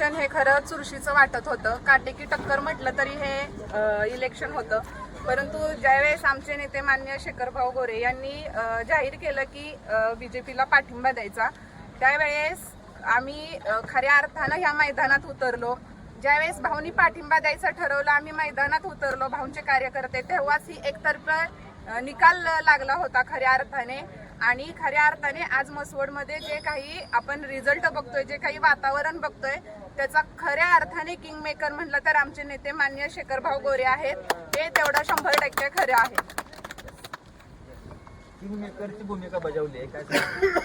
Election हे खरं चुरशीचं वाटत होतं. काटेकी टक्कर म्हटलं तरी हे इलेक्शन होतं. परंतु ज्यावेळेस आमचे नेते मान्य शेखरभाऊ गोरे यांनी जाहीर केलं की बीजेपीला पाठिंबा द्यायचा त्यावेळेस आम्ही खऱ्या अर्थानं ह्या मैदानात उतरलो. ज्यावेळेस भाऊनी पाठिंबा द्यायचा ठरवलं आम्ही मैदानात उतरलो. भाऊंचे कार्यकर्ते तेव्हाच ही एकतर्फा निकाल लागला होता खऱ्या अर्थाने. आणि खऱ्या अर्थाने आज मसवडमध्ये जे काही आपण रिझल्ट बघतोय जे काही वातावरण बघतोय त्याचा खऱ्या अर्थाने किंग मेकर म्हटलं तर आमचे नेते मान्य शेखरभाऊ गोरे आहेत. हे तेवढं शंभर टक्के खरं आहे. किंगमेकरची भूमिका बजावली आहे काय सांगता?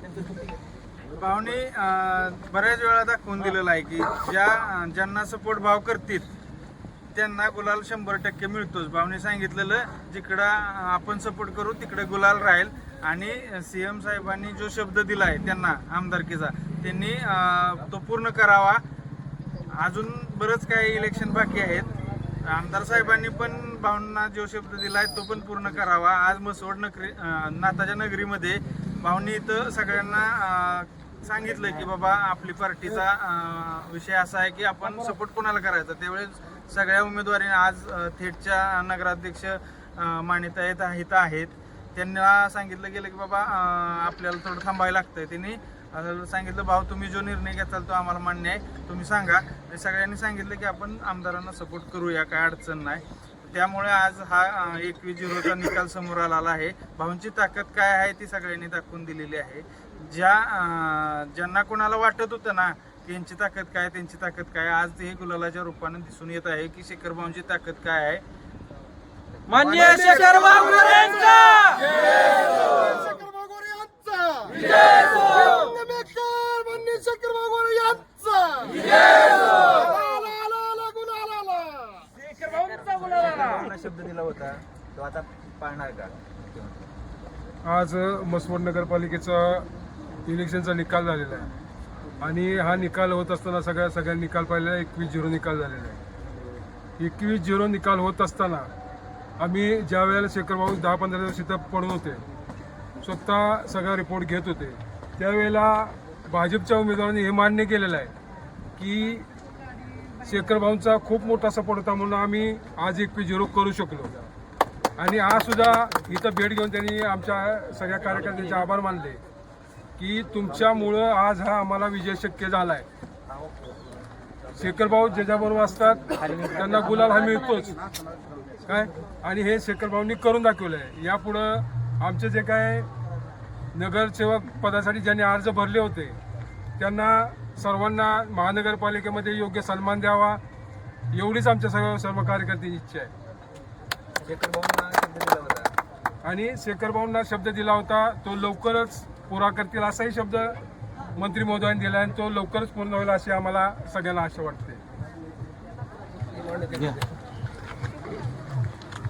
त्यांचं तुम्ही- भावने अं, बऱ्याच वेळा दाखवून दिलेलं आहे की ज्या ज्यांना सपोर्ट भाव करतील त्यांना गुलाल शंभर टक्के मिळतोच. भावने सांगितलेलं जिकडं आपण सपोर्ट करू तिकडे गुलाल राहील. आणि सी एम साहेबांनी जो शब्द दिलाय त्यांना आमदारकीचा त्यांनी तो पूर्ण करावा. अजून बरंच काही इलेक्शन बाकी आहेत. आमदार साहेबांनी पण भावना जो शब्द दिलाय तो पण पूर्ण करावा. आज मसवड नगरी नाताच्या नगरीमध्ये भावनी इथं सगळ्यांना सांगितलं की बाबा आपली पार्टीचा विषय असा आहे की आपण सपोर्ट कोणाला करायचा? त्यावेळेस सगळ्या उमेदवारीने आज थेटच्या नगराध्यक्ष मान्यता येत आहेत. त्यांना सांगितलं गेलं की बाबा आपल्याला थोडं थांबायला लागतंय. त्यांनी सांगितलं भाऊ तुम्ही जो निर्णय घेताल तो आम्हाला मान्य आहे. तुम्ही सांगा. सगळ्यांनी सांगितलं की आपण आमदारांना सपोर्ट करूया काय अडचण नाही. त्यामुळे आज हा एकवीस झिरोचा निकाल समोर आलेला आहे. भाऊंची ताकद काय आहे ती सगळ्यांनी दाखवून दिलेली आहे. ज्या ज्यांना कोणाला वाटत होतं ना की यांची ताकद काय त्यांची ताकद काय आज ते गुलालाच्या रूपाने दिसून येत आहे की शेखर भाऊंची ताकद काय आहे. मान्य शेखर बाबुरेंचा यांचा मान्य यांचा शब्द दिला होता तो आता पाळणार का आज मसवड नगरपालिकेचा इलेक्शनचा निकाल झालेला आहे. आणि हा निकाल होत असताना सगळ्या सगळ्या निकाल पाहिलेला एकवीस झिरो निकाल झालेला आहे. एकवीस झिरो निकाल होत असताना आम्ही ज्या वेळेला शेखरभाऊ दहा पंधरा दिवस इथं पडून होते स्वतः सगळा रिपोर्ट घेत होते. त्यावेळेला भाजपच्या उमेदवारांनी हे मान्य केलेलं आहे की शेखरभाऊंचा खूप मोठा सपोर्ट होता म्हणून आम्ही आज एकवीस झिरो करू शकलो. आणि आज सुद्धा इथं भेट घेऊन त्यांनी आमच्या सगळ्या कार्यकर्त्यांचे आभार मानले की तुमच्यामुळं आज हा आम्हाला विजय शक्य झाला आहे शेखरभाऊ ज्याच्याबरोबर असतात त्यांना गुलाल हा मिळतोच. काय? आणि हे शेखरभाऊंनी करून दाखवलं आहे यापुढं आमचे जे काय नगरसेवक पदासाठी ज्यांनी अर्ज भरले होते त्यांना सर्वांना महानगरपालिकेमध्ये योग्य सन्मान द्यावा एवढीच आमच्या सर्व सर्व कार्यकर्त्यांची इच्छा आहे. आणि शेखर भाऊंना शब्द दिला होता तो लवकरच पुरा करतील असाही शब्द मंत्री महोदयांनी दिला आणि तो लवकरच पूर्ण होईल अशी आम्हाला सगळ्यांना आशा वाटते.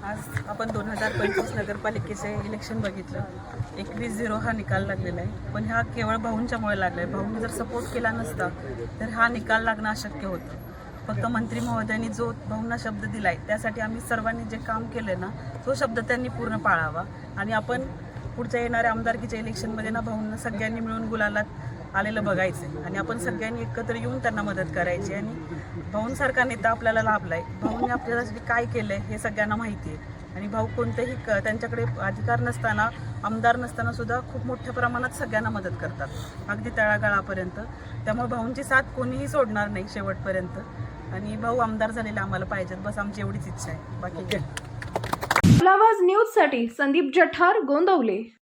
आज आपण दोन हजार पंचवीस नगरपालिकेचे इलेक्शन बघितलं. एकवीस झिरो हा निकाल लागलेला आहे. पण हा केवळ भाऊंच्यामुळे लागला आहे भाऊंनी जर सपोर्ट केला नसता तर हा निकाल लागणं अशक्य होतं. फक्त मंत्री महोदयांनी जो भाऊंना शब्द दिलाय त्यासाठी आम्ही सर्वांनी जे काम केलं ना तो शब्द त्यांनी पूर्ण पाळावा. आणि आपण पुढच्या येणाऱ्या आमदारकीच्या इलेक्शनमध्ये ना भाऊंना सगळ्यांनी मिळून गुलालात आलेलं बघायचं आहे. आणि आपण सगळ्यांनी एकत्र येऊन त्यांना मदत करायची आणि भाऊंसारखा नेता आपल्याला लाभलाय. भाऊंनी आपल्यासाठी काय केलंय हे सगळ्यांना माहिती आहे आणि भाऊ कोणतेही क त्यांच्याकडे अधिकार नसताना आमदार नसताना सुद्धा खूप मोठ्या प्रमाणात सगळ्यांना मदत करतात. अगदी तळागाळापर्यंत. त्यामुळे भाऊंची साथ कोणीही सोडणार नाही शेवटपर्यंत. आणि भाऊ आमदार झालेले आम्हाला पाहिजेत. बस आमची एवढीच इच्छा आहे. बाकी न्यूजसाठी संदीप जठार गोंदवले.